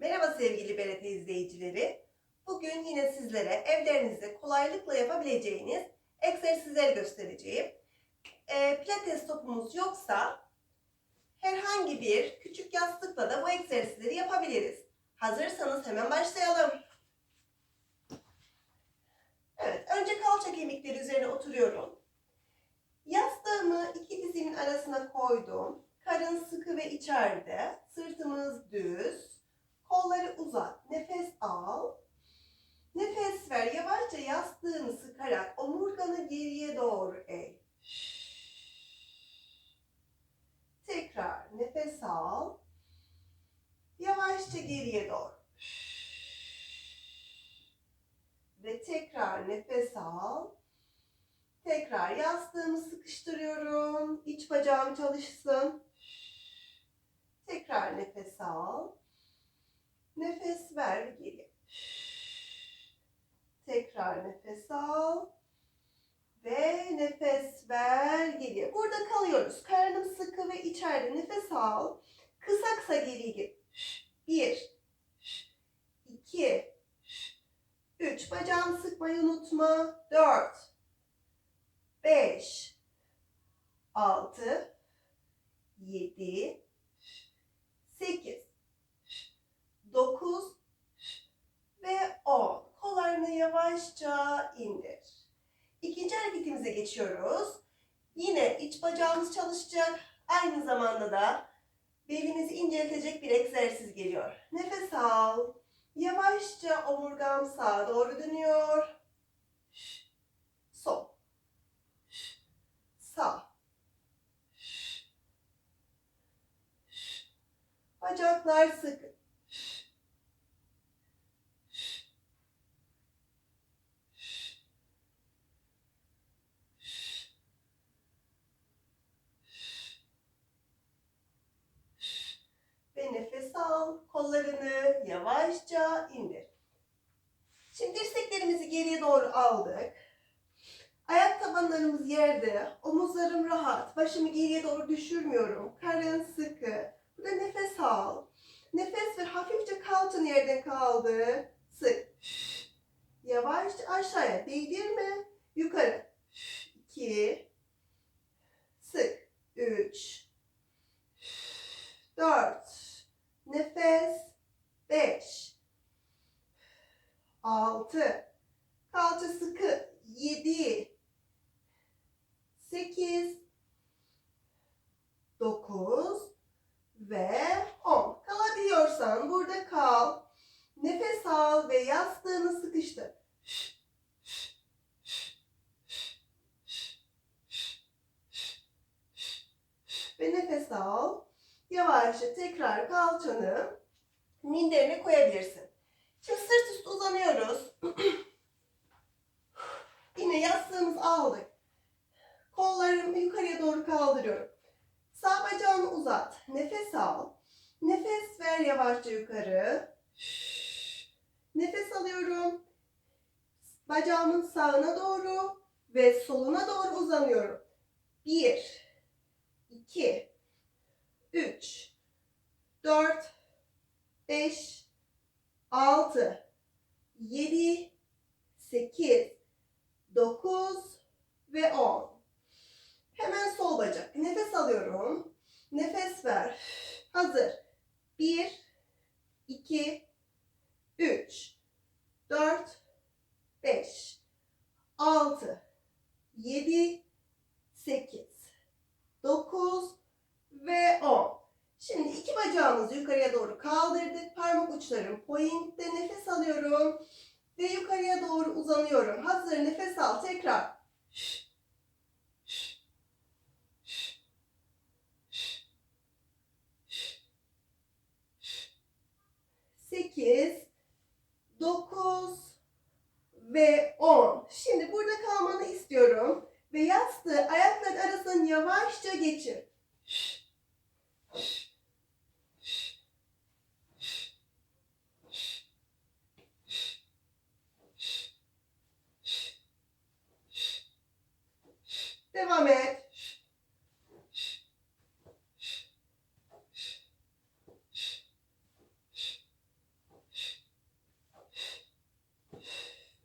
Merhaba sevgili BRT izleyicileri. Bugün yine sizlere evlerinizde kolaylıkla yapabileceğiniz egzersizleri göstereceğim. Ee, pilates topumuz yoksa herhangi bir küçük yastıkla da bu egzersizleri yapabiliriz. Hazırsanız hemen başlayalım. Evet, önce kalça kemikleri üzerine oturuyorum. Yastığımı iki dizimin arasına koydum. Karın sıkı ve içeride. Sırtımız düz. Kolları uzat. Nefes al. Nefes ver. Yavaşça yastığını sıkarak omurganı geriye doğru eğ. Tekrar nefes al. Yavaşça geriye doğru. Ve tekrar nefes al. Tekrar yastığımı sıkıştırıyorum. İç bacağım çalışsın. Tekrar nefes al. Nefes ver ve geri. Tekrar nefes al. Ve nefes ver geriye. Burada kalıyoruz. Karnım sıkı ve içeride nefes al. Kısa kısa geri git. Bir. iki, Üç. Bacağımı sıkmayı Dört. Beş. Altı. Yedi. Sekiz. Dokuz. Ve on. Kollarını yavaşça indir. İkinci hareketimize geçiyoruz. Yine iç bacağımız çalışacak. Aynı zamanda da belimizi inceltecek bir egzersiz geliyor. Nefes al. Yavaşça omurgam sağa doğru dönüyor. Sol. Sağ. Bacaklar sıkı. Ve nefes al. Kollarını yavaşça indir. Şimdi dirseklerimizi geriye doğru aldık. Ayak tabanlarımız yerde. Omuzlarım rahat. Başımı geriye doğru düşürmüyorum. Karın sıkı. Burada nefes al. Nefes ver. Hafifçe kalçan yerden kaldı. Sık. Yavaşça aşağıya değdirme. Yukarı. İki. Sık. Üç. Dört. Nefes. Beş. Altı. Kalça sıkı. Yedi. Sekiz. Dokuz. Ve on. Kalabiliyorsan burada kal. Nefes al ve yastığını sıkıştır. Ve nefes al. Yavaşça tekrar kalçanı minderine koyabilirsin. Şimdi sırt üstü uzanıyoruz. Yine yastığımızı aldık. Kollarımı yukarıya doğru kaldırıyorum. Sağ bacağını uzat. Nefes al. Nefes ver yavaşça yukarı. Nefes alıyorum. Bacağımın sağına doğru ve soluna doğru uzanıyorum. Bir, iki, üç, dört, beş, altı, yedi, sekiz, dokuz ve on. Hemen sol bacak. Nefes alıyorum. Nefes ver. Hazır. 1, 2, 3, 8,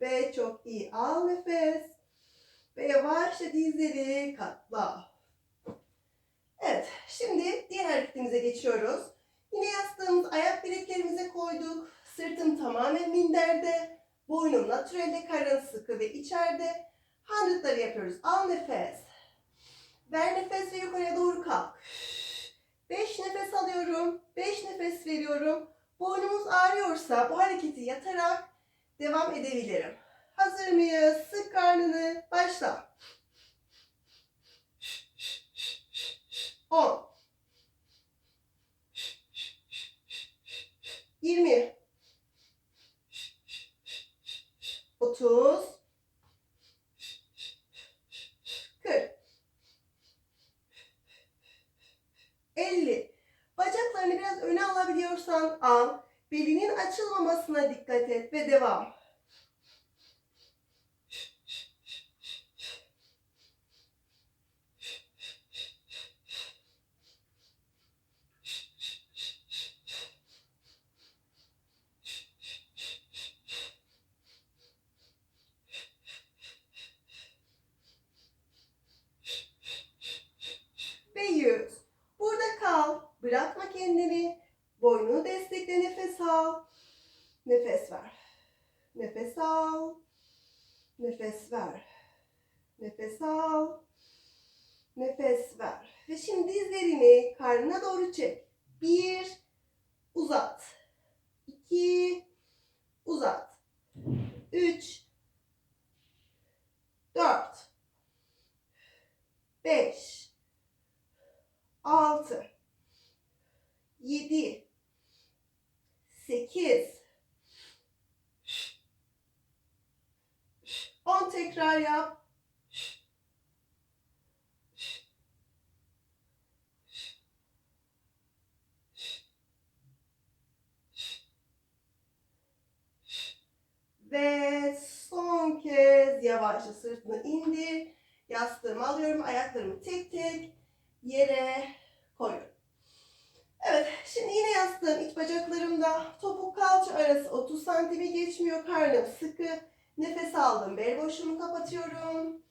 Ve çok iyi. Al nefes. Ve yavaşça dizleri katla. Evet. Şimdi diğer hareketimize geçiyoruz. Yine yastığımız ayak bileklerimize koyduk. Sırtım tamamen minderde. Boynum natürelde, karın sıkı ve içeride. Handlıkları yapıyoruz. Al nefes. Ver nefes ve yukarıya doğru kalk. 5 nefes alıyorum. 5 nefes veriyorum. Boynumuz ağrıyorsa bu hareketi yatarak devam edebilirim. Hazır mıyız? Sık karnını. Başla. 10 20 30 40 50 Bacaklarını biraz öne alabiliyorsan al. Belinin açılmamasına dikkat devam. Ve 100. Burada kal. Bırakma kendini. Boynunu destekle. Nefes al. Nefes ver. Nefes al. Nefes ver. Nefes al. Nefes ver. Ve şimdi dizlerini karnına doğru çek. Bir, uzat. İki, uzat. Üç, dört, beş, altı, yedi, sekiz, on tekrar yap. Ve son kez yavaşça sırtını indir. Yastığımı alıyorum. Ayaklarımı tek tek yere koyuyorum. Evet, şimdi yine yastığım iç bacaklarımda. Topuk kalça arası 30 santimi geçmiyor. Karnım sıkı. Nefes aldım. Bel boşluğumu kapatıyorum.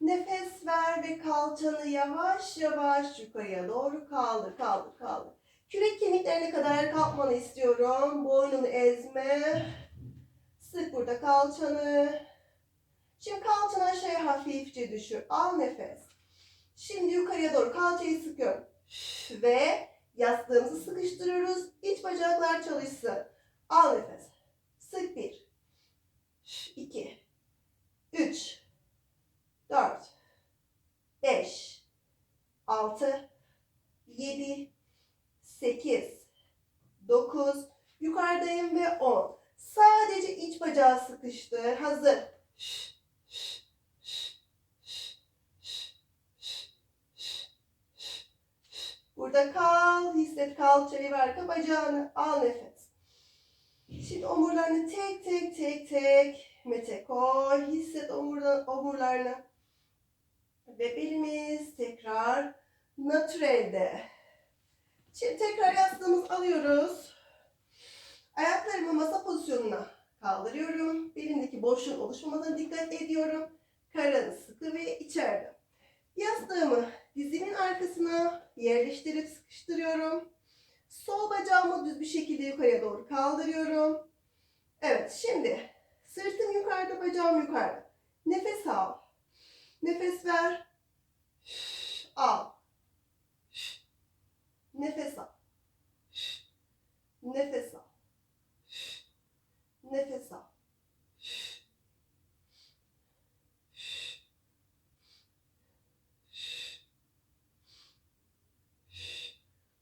Nefes ver ve kalçanı yavaş yavaş yukarıya doğru kaldır, kaldır, kaldır. Kürek kemiklerine kadar kalkmanı istiyorum. Boynunu ezme. Sık burada kalçanı. Şimdi kalçanı aşağıya hafifçe düşür. Al nefes. Şimdi yukarıya doğru kalçayı sıkıyorum. Ve yastığımızı sıkıştırıyoruz. İç bacaklar çalışsın. Al nefes. Sık bir. İki, Üç. Dört. Beş. Altı. Yedi. Sekiz. Dokuz. Yukarıdayım ve on. Sadece iç bacağı sıkıştır. Hazır. Burada kal. Hisset kalçayı ver. Arka bacağını al nefes. Şimdi omurlarını tek tek tek tek mete koy. Hisset omurla, omurlarını. Ve belimiz tekrar natürelde. Şimdi tekrar yastığımızı alıyoruz. Ayaklarımı masa pozisyonuna kaldırıyorum. Belimdeki boşluğun oluşmamasına dikkat ediyorum. Karın sıkı ve içeride. Yastığımı dizimin arkasına yerleştirip sıkıştırıyorum. Sol bacağımı düz bir şekilde yukarıya doğru kaldırıyorum. Evet şimdi sırtım yukarıda bacağım yukarıda. Nefes al. Nefes ver. Al. Nefes al. Nefes al. Nefes al.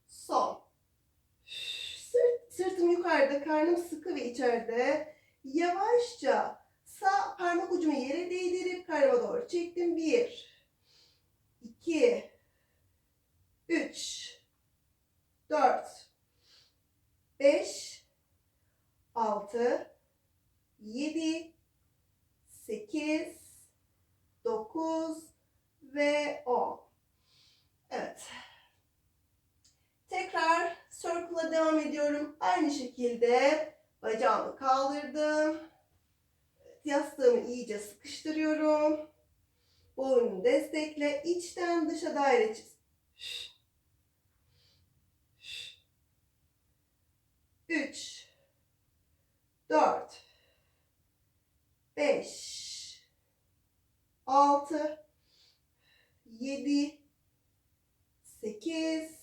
Son. Sırt, yukarıda, karnım sıkı ve içeride. Yavaşça sağ parmak ucumu yere değdirip karnıma doğru çektim. Bir, iki, üç, dört, beş, altı, yedi, sekiz, dokuz ve on. Evet. Tekrar circle'a devam ediyorum. Aynı şekilde bacağımı kaldırdım. Yastığımı iyice sıkıştırıyorum. Boynunu destekle. içten dışa daire çiz. 3 4 5 6 7 8